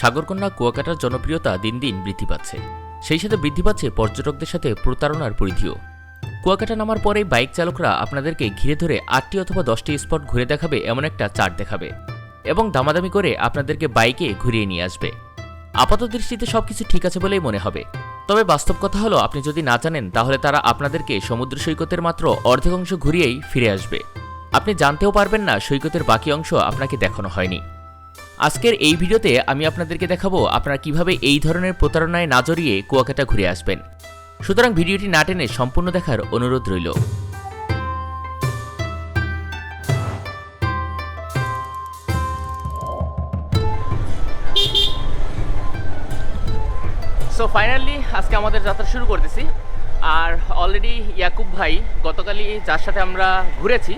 সাগরকন্যা কুয়াকাটার জনপ্রিয়তা দিন দিন বৃদ্ধি পাচ্ছে। সেই সাথে বৃদ্ধি পাচ্ছে পর্যটকদের সাথে প্রতারণার পরিধিও। কুয়াকাটা নামার পরেই বাইক চালকরা আপনাদেরকে ঘিরে ধরে আটটি অথবা দশটি স্পট ঘুরে দেখাবে এমন একটা চার্ট দেখাবে এবং দামাদামি করে আপনাদেরকে বাইকে ঘুরিয়ে নিয়ে আসবে। আপাত দৃষ্টিতে সবকিছু ঠিক আছে বলেই মনে হবে। তবে বাস্তব কথা হলো, আপনি যদি না জানেন, তাহলে তারা আপনাদেরকে সমুদ্র সৈকতের মাত্র অর্ধেক অংশ ঘুরিয়েই ফিরে আসবে। আপনি জানতেও পারবেন না সৈকতের বাকি অংশ আপনাকে দেখানো হয়নি। আজকের এই ভিডিওতে আমি আপনাদেরকে দেখাবো আপনারা কীভাবে এই ধরনের প্রতারণায় না জড়িয়ে কুয়াকাটা ঘুরে আসবেন। সুতরাং ভিডিওটি না টেনে সম্পূর্ণ দেখার অনুরোধ রইল। সো ফাইনালি আজকে আমাদের যাত্রা শুরু করতেছি। আর অলরেডি ইয়াকুব ভাই গতকালই যার সাথে আমরা ঘুরেছি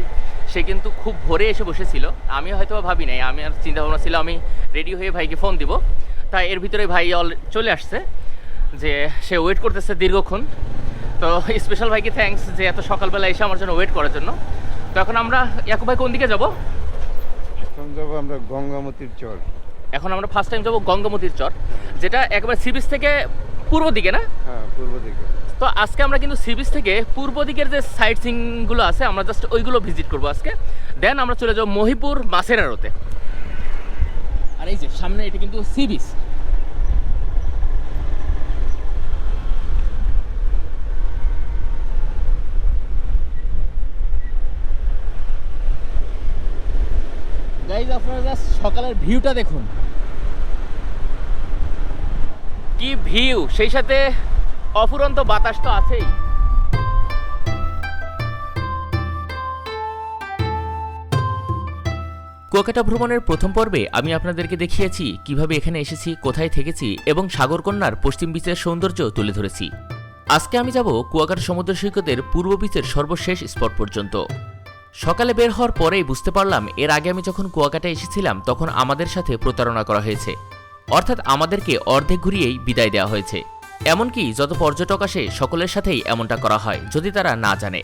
সে কিন্তু খুব ভোরে এসে বসেছিল। আমি হয়তো বা ভাবি নাই আমি আর চিন্তা ভাবনা ছিল আমি রেডি হয়ে ভাইকে ফোন দিব। তাই এর ভিতরে ভাই অল চলে আসছে যে সে ওয়েট করতেছে দীর্ঘক্ষণ। তো স্পেশাল ভাইকে থ্যাঙ্কস যে এত সকালবেলা এসে আমার জন্য ওয়েট করার জন্য। তো এখন আমরা ইয়াকুব ভাই কোন দিকে যাব? এখন যাব আমরা গঙ্গামতির চর। এখন আমরা ফার্স্ট টাইম যাব গঙ্গামতির চর যেটা একবার সি বিচ থেকে পূর্ব দিকে না? হ্যাঁ পূর্ব দিকে। তো আজকে আমরা কিন্তু সি বিচ থেকে পূর্ব দিকের যে সাইট সিনগুলো আছে, আমরা জাস্ট ওইগুলো ভিজিট করব আজকে। দেন আমরা চলে যাব মহিপুর মাসেরারোতে আর এই যে, সামনে এটা কিন্তু সি বিচ। আপনারা জাস্ট সকালের ভিউটা দেখুন। কি ভিউ সেই সাথে অফুরন্ত বাতাস তো আছেই। কুয়াকাটা ভ্রমণের প্রথম পর্বে আমি আপনাদেরকে দেখিয়েছি কীভাবে এখানে এসেছি, কোথায় থেকেছি এবং সাগরকন্যার পশ্চিম বিচের সৌন্দর্য তুলে ধরেছি। আজকে আমি যাব কুয়াকাটা সমুদ্র সৈকতের পূর্ব বিচের সর্বশেষ স্পট পর্যন্ত। সকালে বের হওয়ার পরেই বুঝতে পারলাম, এর আগে আমি যখন কুয়াকাটা এসেছিলাম, তখন আমাদের সাথে প্রতারণা করা হয়েছে। অর্থাৎ আমাদেরকে অর্ধেক ঘুরিয়েই বিদায় দেওয়া হয়েছে। এমনকি যত পর্যটক আসে, সকলের সাথেই এমনটা করা হয়, যদি তারা না জানে।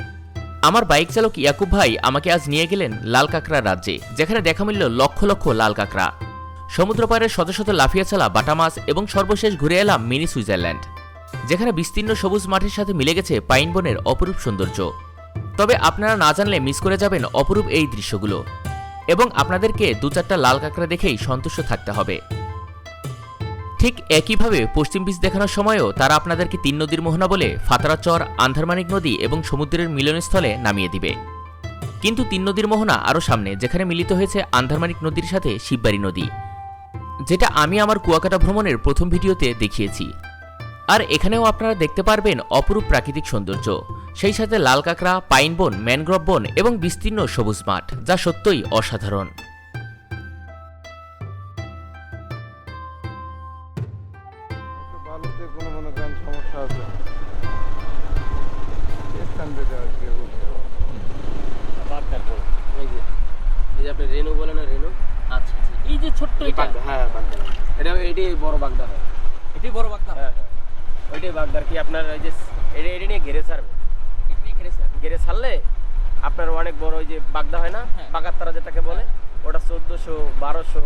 আমার বাইক চালক ইয়াকুব ভাই আমাকে আজ নিয়ে গেলেন লাল কাঁকড়া রাজ্যে, যেখানে দেখা মিলল লক্ষ লক্ষ লাল কাঁকড়া। সমুদ্র পাড়ের শত শত লাফিয়া চালা বাটা মাছ এবং সর্বশেষ ঘুরে এলাম মিনি সুইজারল্যান্ড, যেখানে বিস্তীর্ণ সবুজ মাঠের সাথে মিলে গেছে পাইন বনের অপরূপ সৌন্দর্য। তবে আপনারা না জানলে মিস করে যাবেন অপরূপ এই দৃশ্যগুলো। এবং আপনাদেরকে দু চারটা লাল কাঁকড়া দেখেই সন্তুষ্ট থাকতে হবে। ঠিক একইভাবে পশ্চিম বিচ দেখানোর সময়ও তারা আপনাদেরকে তিন নদীর মোহনা বলে ফাতারা চর, আন্ধারমানিক নদী এবং সমুদ্রের মিলনস্থলে নামিয়ে দিবে। কিন্তু তিন নদীর মোহনা আরও সামনে, যেখানে মিলিত হয়েছে আন্ধারমানিক নদীর সাথে শিববাড়ি নদী। যেটা আমি আমার কুয়াকাটা ভ্রমণের প্রথম ভিডিওতে দেখিয়েছি। আর এখানেও আপনারা দেখতে পারবেন অপরূপ প্রাকৃতিক সৌন্দর্য। সেই সাথে লাল কাঁকড়া, পাইন বন, ম্যানগ্রোভ বন এবং বিস্তীর্ণ সবুজ মাঠ, যা সত্যই অসাধারণ। বালুতে কোনো মনে করেন সমস্যা আছে। স্থান আর কি। এই যে এই যে আপনি রেনু বলে না রেনু আচ্ছা আচ্ছা। এই যে ছোট্ট এই হ্যাঁ বাগদা। এটা এটাই বড় বাগদা হয়। এটি বড় বাগদা হ্যাঁ? হ্যাঁ ওইটাই বাগদার কি আপনার এই যে এটা এটা নিয়ে ঘেরে ছাড়বে? ঘেরে ছাড়লে আপনার অনেক বড় ওই যে বাগদা হয় না? হ্যাঁ। বাগাত্তারা যেটাকে বলে ওটা চোদ্দোশো বারোশো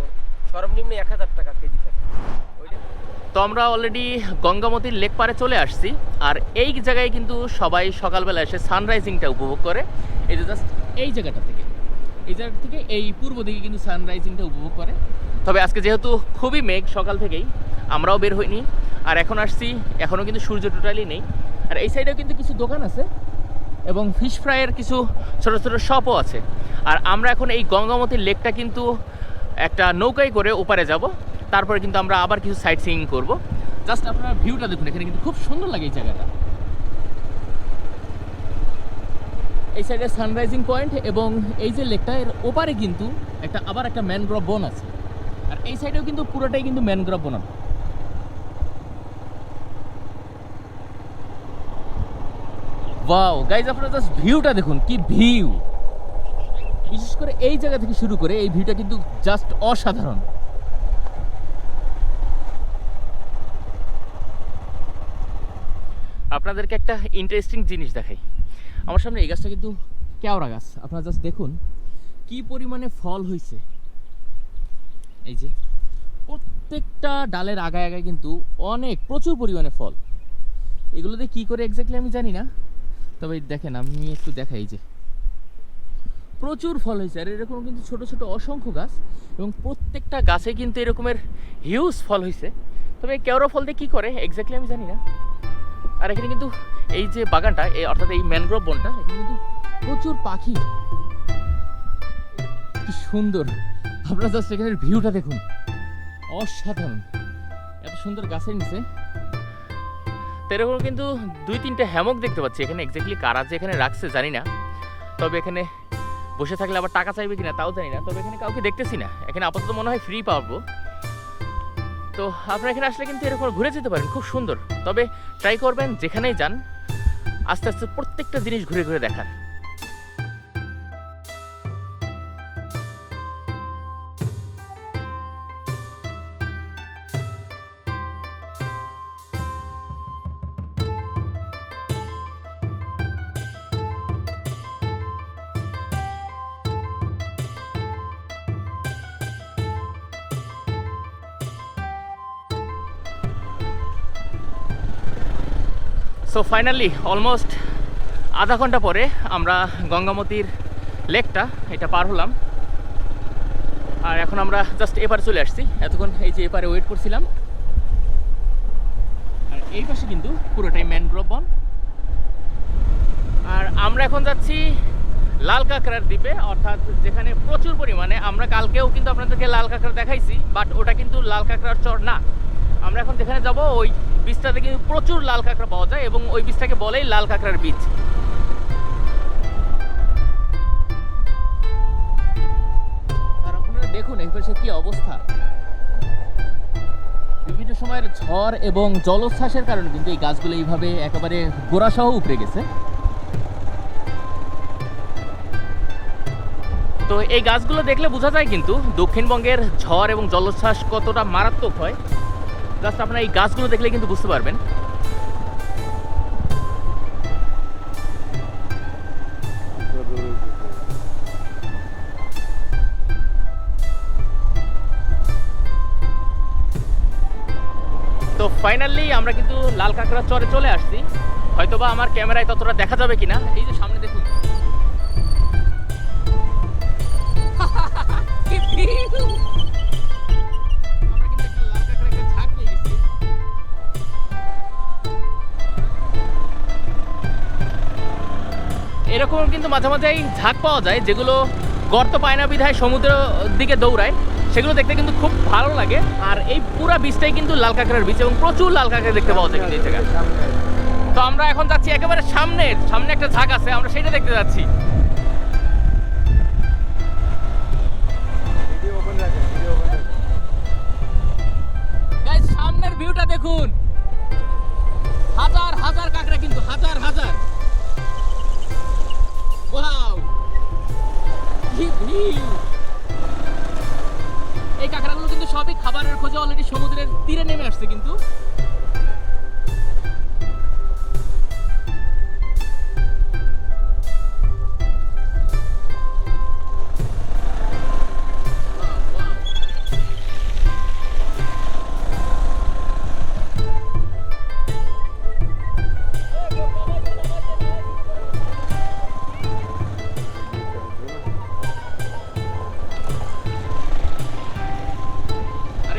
সর্বনিম্ন এক হাজার টাকা কেজি থাকে। তো আমরা অলরেডি গঙ্গামতির লেক পারে চলে আসছি। আর এই জায়গায় কিন্তু সবাই সকালবেলা এসে সানরাইজিংটা উপভোগ করে। এই যে জাস্ট এই জায়গাটা থেকে। এই জায়গা থেকে এই পূর্ব দিকে কিন্তু সানরাইজিংটা উপভোগ করে। তবে আজকে যেহেতু খুবই মেঘ সকাল থেকেই, আমরাও বের হইনি। আর এখন আসছি এখনও কিন্তু সূর্য টোটালি নেই। আর এই সাইডেও কিন্তু কিছু দোকান আছে এবং ফিশ ফ্রাইয়ের কিছু ছোটো ছোটো শপও আছে। আর আমরা এখন এই গঙ্গামতির লেকটা কিন্তু একটা নৌকায় করে ওপারে যাব। তারপরে কিন্তু আমরা আবার কিছু সাইট সিইং করব। জাস্ট আপনারা ভিউটা দেখুন, এখানে কিন্তু খুব সুন্দর লাগে এই জায়গাটা। এই সাইডে সানরাইজিং পয়েন্ট এবং এই যে লেকটা এর ওপারে কিন্তু একটা আবার একটা ম্যানগ্রোভ বন আছে। আর এই সাইডেও কিন্তু পুরোটাই কিন্তু ম্যানগ্রোভ বন। ওয়াও গাইজ আপনারা জাস্ট ভিউটা দেখুন, কি ভিউ বিশেষ করে এই জায়গা থেকে শুরু করে এই ভিউটা কিন্তু জাস্ট অসাধারণ। আপনাদেরকে একটা ইন্টারেস্টিং জিনিস দেখাই। আমার সামনে এই গাছটা কিন্তু কেওড়া গাছ। আপনারা জাস্ট দেখুন কি পরিমাণে ফল হয়েছে এই যে, প্রত্যেকটা ডালের আগায় আগায় কিন্তু অনেক, প্রচুর পরিমাণে ফল। এগুলোতে কি করে এক্স্যাক্টলি আমি জানি না, তবে দেখেন, আমি একটু দেখাই যে। প্রচুর ফল হয়েছে আর এরকম কিন্তু ছোট ছোট অসংখ্য গাছ এবং প্রত্যেকটা গাছে কিন্তু এরকমের হিউজ ফল হয়েছে তবে কেওড়া ফল দিয়ে কী করে? এক্স্যাক্টলি আমি জানি না। আর এখানে কিন্তু এই যে বাগানটা, এই অর্থাৎ এই ম্যানগ্রোভ বনটা, এখানে কিন্তু প্রচুর পাখি। কি সুন্দর। আপনারা জাস্ট এখানের ভিউটা দেখুন। অসাধারণ। এত সুন্দর গাছের নিচে। এরকম কিন্তু দুই তিনটে হ্যামক দেখতে পাচ্ছি। এখানে এক্স্যাক্টলি কারা যে এখানে রাখছে জানি না। তবে এখানে বসে থাকলে আবার টাকা চাইবে কিনা তাও জানি না। তবে এখানে কাউকে দেখতেছি না। এখানে আপাতত মনে হয় ফ্রি পাবো। তো আপনারা এখানে আসলে কিন্তু এরকম ঘুরে যেতে পারেন, খুব সুন্দর। তবে ট্রাই করবেন যেখানেই যান, আস্তে আস্তে প্রত্যেকটা জিনিস ঘুরে ঘুরে দেখার। সো ফাইনালি অলমোস্ট আধা ঘণ্টা পরে আমরা গঙ্গামতির লেকটা, এটা পার হলাম। আর এখন আমরা জাস্ট এপারে চলে আসছি। এতক্ষণ এই যে এপারে ওয়েট করছিলাম। আর এই পাশে কিন্তু পুরোটাই ম্যানগ্রোভ বন। আর আমরা এখন যাচ্ছি লাল কাঁকড়ার দ্বীপে, অর্থাৎ যেখানে প্রচুর পরিমাণে, আমরা কালকেও কিন্তু আপনাদেরকে লাল কাঁকড়া দেখাইছি বাট ওটা কিন্তু লাল কাঁকড়ার চর না। আমরা এখন যেখানে যাব, ওই বীজটাতে কিন্তু প্রচুর লাল কাঁকড়া পাওয়া যায় এবং ওই বীজটাকে বলেই লাল কাঁকড়ার বীজ। দেখুন এই কি অবস্থা। বিভিন্ন সময়ের ঝড় এবং জলোচ্ছ্বাসের কারণে কিন্তু এই গাছগুলো এইভাবে একেবারে গোড়াসহ উপড়ে গেছে। তো এই গাছগুলো দেখলে বোঝা যায় কিন্তু দক্ষিণবঙ্গের ঝড় এবং জলোচ্ছ্বাস কতটা মারাত্মক হয়। জাস্ট আপনারা এই গাছগুলো দেখলে কিন্তু বুঝতে পারবেন। তো ফাইনালি আমরা কিন্তু লাল কাঁকড়া চরে চলে আসছি। হয়তোবা আমার ক্যামেরায় ততটা দেখা যাবে কিনা। এই যে সামনে দেখুন। কি এরকম কিন্তু মাঝে মাঝেই ঝাঁক পাওয়া যায়, যেগুলো গর্ত পায় না বিধায় সমুদ্র দিকে দৌড়ায়, সেগুলো দেখতে কিন্তু খুব ভালো লাগে। আর এই পুরা বীজটাই কিন্তু লাল কাঁকড়ার বীজ এবং প্রচুর লাল কাঁকড়া দেখতে পাওয়া যায় কিন্তু এই জায়গায়। তো আমরা এখন যাচ্ছি একেবারে সামনে সামনে একটা ঝাঁক আছে, আমরা সেটা দেখতে যাচ্ছি। সামনের ভিউটা দেখুন। হাজার হাজার কাঁকড়া কিন্তু, হাজার হাজার। ওয়াও এই কাঁকড়াগুলো কিন্তু সবই খাবারের খোঁজে অলরেডি সমুদ্রের তীরে নেমে আসছে কিন্তু।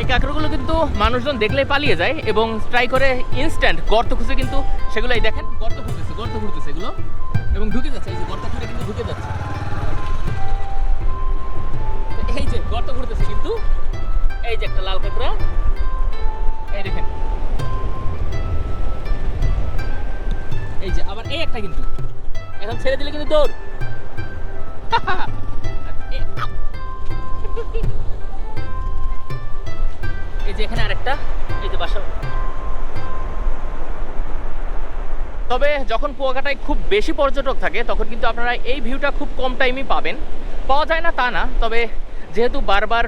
এই কাঁকড়াগুলো কিন্তু মানুষজন দেখলেই পালিয়ে যায় এবং ট্রাই করে ইনস্ট্যান্ট গর্ত খুঁজে কিন্তু সেগুলো এই দেখেন, গর্ত খুঁজতেছে গর্ত খুঁজতেছে এগুলো এবং ঢুকে যাচ্ছে, এই যে গর্ত খুঁড়ে কিন্তু ঢুকে যাচ্ছে। এই যে গর্ত খুঁড়তেছে কিন্তু, এই যে একটা লাল কাঁকড়া, এই দেখেন। এই যে আবার এই একটা কিন্তু, এখন ছেড়ে দিলে কিন্তু দৌড়! এই যে এখানে আরেকটা, এই যে বাসা। তবে যখন কুয়াকাটায় খুব বেশি পর্যটক থাকে, তখন কিন্তু আপনারা এই ভিউটা খুব কম টাইমই পাবেন। পাওয়া যায় না তা না, তবে যেহেতু বারবার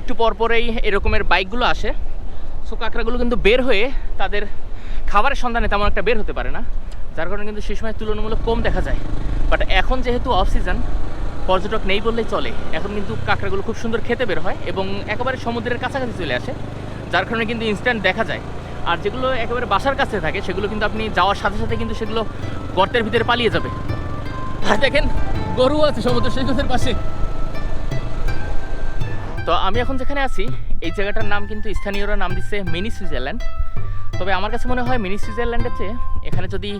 একটু পরপরেই এরকমের বাইকগুলো আসে, সো কাঁকড়াগুলো কিন্তু বের হয়ে তাদের খাবারের সন্ধানে তেমন একটা বের হতে পারে না। যার কারণে কিন্তু সেই সময় তুলনামূলক কম দেখা যায়। বাট এখন যেহেতু অফ সিজন পর্যটক নেই বললেই চলে। এখন কিন্তু কাঁকড়াগুলো খুব সুন্দর খেতে বের হয় এবং একেবারে সমুদ্রের কাছাকাছি চলে আসে, যার কারণে কিন্তু ইনস্ট্যান্ট দেখা যায়। আর যেগুলো একেবারে বাসার কাছে থাকে, সেগুলো কিন্তু আপনি যাওয়ার সাথে সাথে কিন্তু সেগুলো গর্তের ভিতরে পালিয়ে যাবে। আর দেখেন গরু আছে সমুদ্র সৈকতের পাশে। তো আমি এখন যেখানে আছি, এই জায়গাটার নাম কিন্তু স্থানীয়রা নাম দিচ্ছে মিনি সুইজারল্যান্ড। তবে আমার কাছে মনে হয় মিনি সুইজারল্যান্ডের চেয়ে এখানে যদি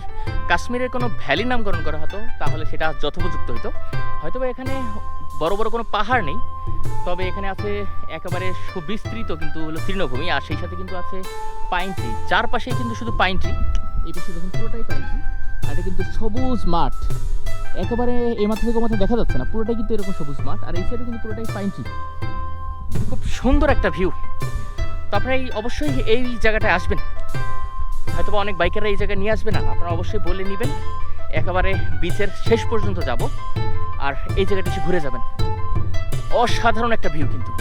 কাশ্মীরের কোনো ভ্যালি নামকরণ করা হতো, তাহলে সেটা যথোপযুক্ত হতো হয়তো এখানে বড় বড় কোনো পাহাড় নেই, তবে এখানে আছে একেবারে সুবিস্তৃত কিন্তু হলো তৃণভূমি, আর সেই সাথে কিন্তু আছে পাইন ট্রি চারপাশেই কিন্তু শুধু পাইন ট্রি এই পাশে দেখুন পুরোটাই পাইন ট্রি আর এটা কিন্তু সবুজ মাঠ। একেবারে এই মাথা থেকে ও মাথা দেখা যাচ্ছে না, পুরোটাই কিন্তু এরকম সবুজ মাঠ, আর এই সাইডে কিন্তু পুরোটাই পাইন ট্রি খুব সুন্দর একটা ভিউ তো আপনারা এই অবশ্যই এই জায়গাটায় আসবেন। হয়তো অনেক বাইকাররা এই জায়গায় নিয়ে আসবে না, আপনারা অবশ্যই বলে নেবেন। একেবারে বিচের শেষ পর্যন্ত যাব আর এই জায়গাটা এসে ঘুরে যাবেন। অসাধারণ একটা ভিউ কিন্তু।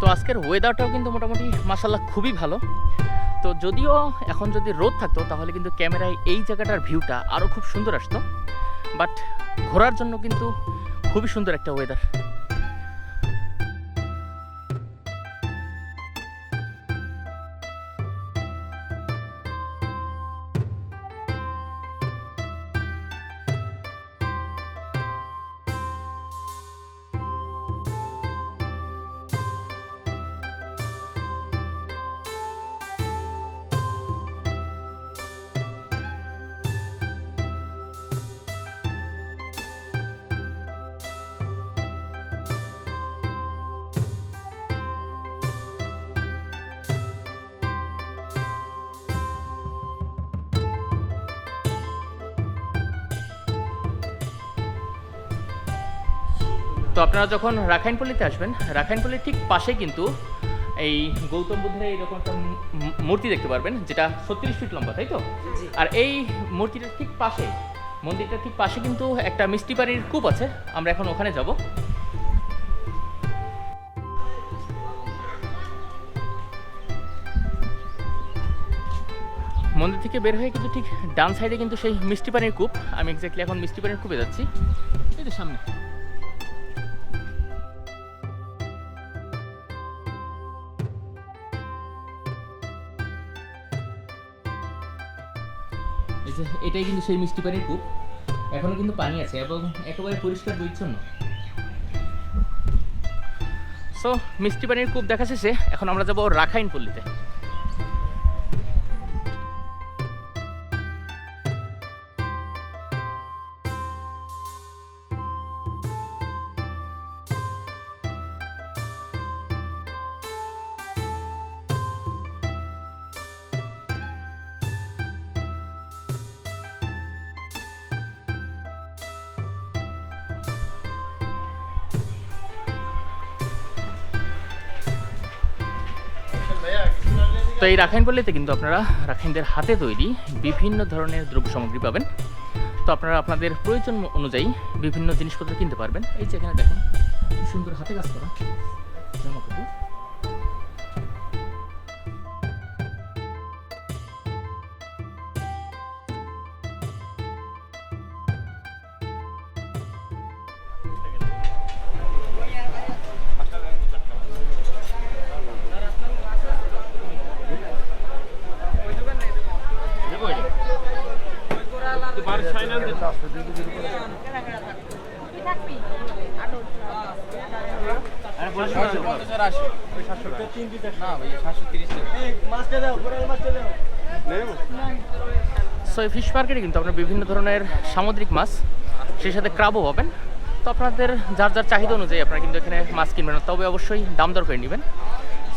তো আজকের ওয়েদারটাও কিন্তু মোটামুটি মাসাল্লাহ খুবই ভালো। তো যদিও এখন যদি রোদ থাকতো, তাহলে কিন্তু ক্যামেরায় এই জায়গাটার ভিউটা আরও খুব সুন্দর আসতো। বাট ঘোরার জন্য কিন্তু খুবই সুন্দর একটা ওয়েদার তো আপনারা যখন রাখাইনপল্লিতে আসবেন রাখাইনপল্লির ঠিক পাশে কিন্তু এই গৌতম বুদ্ধের এইরকম একটা মূর্তি দেখতে পারবেন যেটা ছত্রিশ ফিট লম্বা তাই তো? আর এই মূর্তিটার ঠিক পাশে মন্দিরটার ঠিক পাশে কিন্তু একটা মিষ্টি বাড়ির কূপ আছে আমরা এখন ওখানে যাব। মন্দির থেকে বের হয়ে কিন্তু ঠিক ডান সাইডে কিন্তু সেই মিষ্টি পানির কূপ আমি এক্স্যাক্টলি এখন মিষ্টি পানির কূপে যাচ্ছি। এই তো সামনে। এটাই কিন্তু সেই মিষ্টি পানির কূপ। এখনও কিন্তু পানি আছে এবং একেবারে পরিষ্কার পরিচ্ছন্ন। সো মিষ্টি পানির কূপ দেখা শেষে, এখন আমরা যাব রাখাইন পল্লীতে। তো এই রাখাইন পল্লীতে কিন্তু আপনারা রাখাইনদের হাতে তৈরি বিভিন্ন ধরনের দ্রব্য সামগ্রী পাবেন। তো আপনারা আপনাদের প্রয়োজন অনুযায়ী বিভিন্ন জিনিসপত্র কিনতে পারবেন। এই যে এখানে দেখেন সুন্দর হাতে কাজ করা। জামা কাপড়। সো এই ফিশ মার্কেটে কিন্তু আপনার বিভিন্ন ধরনের সামুদ্রিক মাছ, সেই সাথে ক্রাবও পাবেন। তো আপনাদের যার যার চাহিদা অনুযায়ী আপনারা কিন্তু এখানে মাছ কিনবেন, তবে অবশ্যই দাম দর করে নেবেন।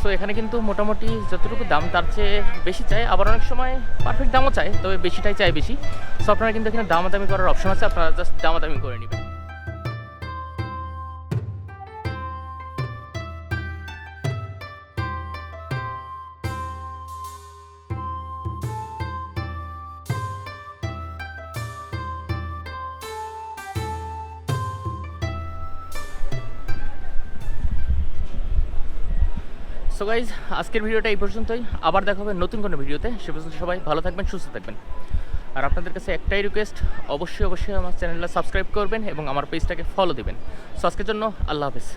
সো এখানে কিন্তু মোটামুটি যতটুকু দাম, তার চেয়ে বেশি চাই। আবার অনেক সময় পারফেক্ট দামও চায় তবে বেশিটাই চাই বেশি। সো আপনারা কিন্তু এখানে দামাদামি করার অপশন আছে, আপনারা জাস্ট দামাদামি করে নেবেন। সো গাইজ আজকের ভিডিওটা এই পর্যন্তই। আবার দেখা হবে নতুন কোনো ভিডিওতে। সে পর্যন্ত সবাই ভালো থাকবেন, সুস্থ থাকবেন। আর আপনাদের কাছে একটাই রিকোয়েস্ট অবশ্যই অবশ্যই আমার চ্যানেলটা সাবস্ক্রাইব করবেন এবং আমার পেজটাকে ফলো দেবেন। সো আজকের জন্য আল্লাহ হাফেজ।